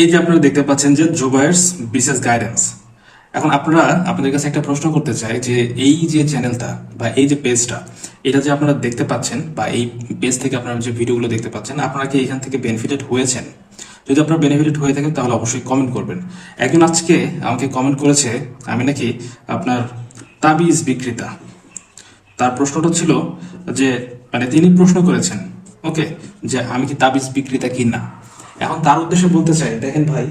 এই যে আপনারা দেখতে পাচ্ছেন যে জুবায়ার্স বিশেষ গাইডেন্স এখন আপনারা, আপনাদের কাছে একটা প্রশ্ন করতে চাই যে এই যে চ্যানেলটা বা এই যে পেজটা এটা যে আপনারা দেখতে পাচ্ছেন বা এই পেজ থেকে আপনারা যে ভিডিওগুলো দেখতে পাচ্ছেন, আপনারা কি এখান থেকে বেনিফিটেড হয়েছেন? যদি আপনারা বেনিফিটেড হয়ে থাকেন, তাহলে অবশ্যই কমেন্ট করবেন। একজন আজকে আমাকে কমেন্ট করেছে, আমি নাকি আপনার তাবিজ বিক্রেতা। তার প্রশ্নটা ছিল যে মানে তিনি প্রশ্ন করেছেন ওকে যে আমি কি তাবিজ বিক্রেতা কি না এখন তার উদ্দেশ্যে বলতে চাই, দেখেন ভাই,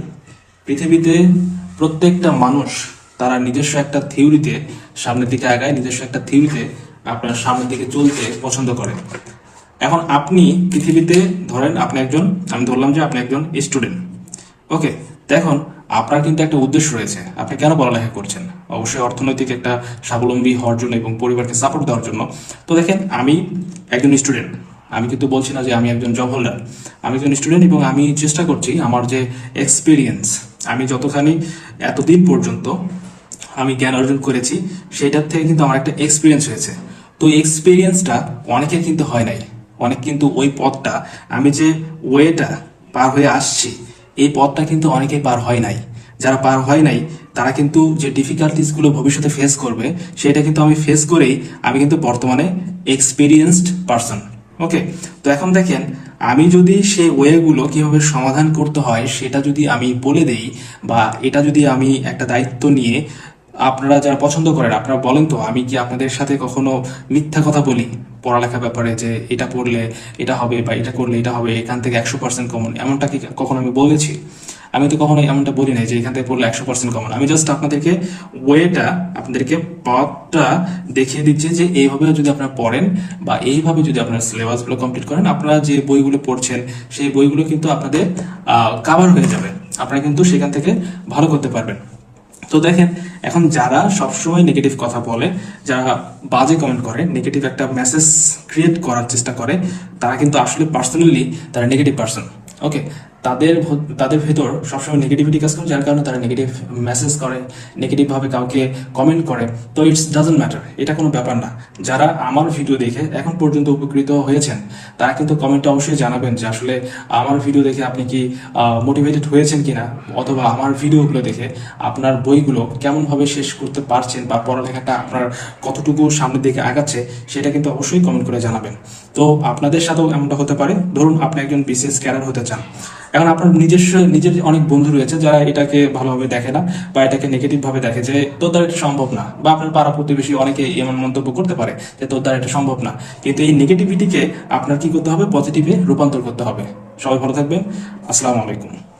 পৃথিবীতে প্রত্যেকটা মানুষ তারা নিজস্ব একটা থিওরিতে সামনের দিকে আগায়, নিজস্ব একটা থিওরিতে আপনার সামনের দিকে চলতে পছন্দ করে। এখন আপনি পৃথিবীতে ধরেন আপনি একজন, আমি ধরলাম যে আপনি একজন স্টুডেন্ট। ওকে দেখুন আপনার কিন্তু একটা উদ্দেশ্য রয়েছে। আপনি কেন পড়ালেখা করছেন? অবশ্যই অর্থনৈতিক একটা স্বাবলম্বী হওয়ার জন্য এবং পরিবারকে সাপোর্ট দেওয়ার জন্য। তো দেখেন, আমি একজন স্টুডেন্ট। আমি কিন্তু বলছি না যে আমি একজন জব হোল্ডার আমি একজন স্টুডেন্ট এবং আমি চেষ্টা করছি আমার যে এক্সপিরিয়েন্স আমি যতখানি এতদিন পর্যন্ত আমি জ্ঞান অর্জন করেছি, সেটার থেকে কিন্তু আমার একটা এক্সপিরিয়েন্স হয়েছে। তো এক্সপিরিয়েন্সটা অনেকের কিন্তু হয় নাই। অনেক কিন্তু ওই পথটা, আমি যে ওয়েটা পার হয়ে আসছি, এই পথটা কিন্তু অনেকেই পার হয় নাই। যারা পার হয় নাই, তারা কিন্তু যে ডিফিকাল্টিসগুলো ভবিষ্যতে ফেস করবে, সেটা কিন্তু আমি ফেস করেই আমি কিন্তু বর্তমানে এক্সপিরিয়েন্সড পারসন ওকে তো এখন দেখেন, আমি যদি সেই ওয়েগুলো কীভাবে সমাধান করতে হয়, সেটা যদি আমি বলে দেই, বা এটা যদি আমি একটা দায়িত্ব নিয়ে আপনারা যারা পছন্দ করেন, আপনারা বলেন তো, আমি কি আপনাদের সাথে কখনো মিথ্যা কথা বলি? পড়ালেখা ব্যাপারে যে এটা পড়লে এটা হবে, বা এটা করলে এটা হবে, এখান থেকে একশো পার্সেন্ট কমন এমনটা কি কখনো আমি বলেছি? আমি তো কখনো এমনটা বলি নাই যে এখান থেকে পড়লে একশো পার্সেন্ট কমন আমি জাস্ট আপনাদেরকে ওয়েটা আপনাদেরকে পথটা দেখিয়ে দিচ্ছি যে এইভাবে যদি আপনারা পড়েন বা এইভাবে যদি আপনারা সিলেবাসগুলো কমপ্লিট করেন, আপনারা যে বইগুলো পড়ছেন, সেই বইগুলো কিন্তু আপনাদের কাভার হয়ে যাবে। আপনারা কিন্তু সেখান থেকে ভালো করতে পারবেন। তো দেখেন, এখন যারা সবসময় নেগেটিভ কথা বলে, যারা বাজে কমেন্ট করে নেগেটিভ একটা মেসেজ ক্রিয়েট করার চেষ্টা করে, তারা কিন্তু আসলে পার্সোনালি তারা নেগেটিভ পার্সন ওকে তাদের তাদের ভেতর সবসময় নেগেটিভিটি কাজ করে, যার কারণে তারা নেগেটিভ মেসেজ করে নেগেটিভভাবে কাউকে কমেন্ট করে। তো ইটস ডাজন্ট ম্যাটার এটা কোনো ব্যাপার না। যারা আমার ভিডিও দেখে এখন পর্যন্ত উপকৃত হয়েছেন, তারা কিন্তু কমেন্টে অবশ্যই জানাবেন যে আসলে আমার ভিডিও দেখে আপনি কি মোটিভেটেড হয়েছেন কিনা, অথবা আমার ভিডিওগুলো দেখে আপনার বইগুলো কেমনভাবে শেষ করতে পারছেন বা পড়ালেখাটা আপনার কতটুকু সামনের দিকে আগাচ্ছে, সেটা কিন্তু অবশ্যই কমেন্ট করে জানাবেন। তো আপনাদের সাথেও এমনটা হতে পারে। ধরুন আপনি একজন বিসিএস ক্যাডার হতে চান। এখন আপনার নিজস্ব, নিজের অনেক বন্ধু রয়েছে যারা এটাকে ভালোভাবে দেখে না বা এটাকে নেগেটিভ ভাবে দেখে যে তোর দ্বারা এটা সম্ভব না বা আপনার পাড়া প্রতিবেশী অনেকে এমন মন্তব্য করতে পারে যে তোর দ্বারা এটা সম্ভব না। কিন্তু এই নেগেটিভিটিকে আপনার কি করতে হবে? পজিটিভে রূপান্তর করতে হবে। সবাই ভালো থাকবেন। আসসালামু আলাইকুম।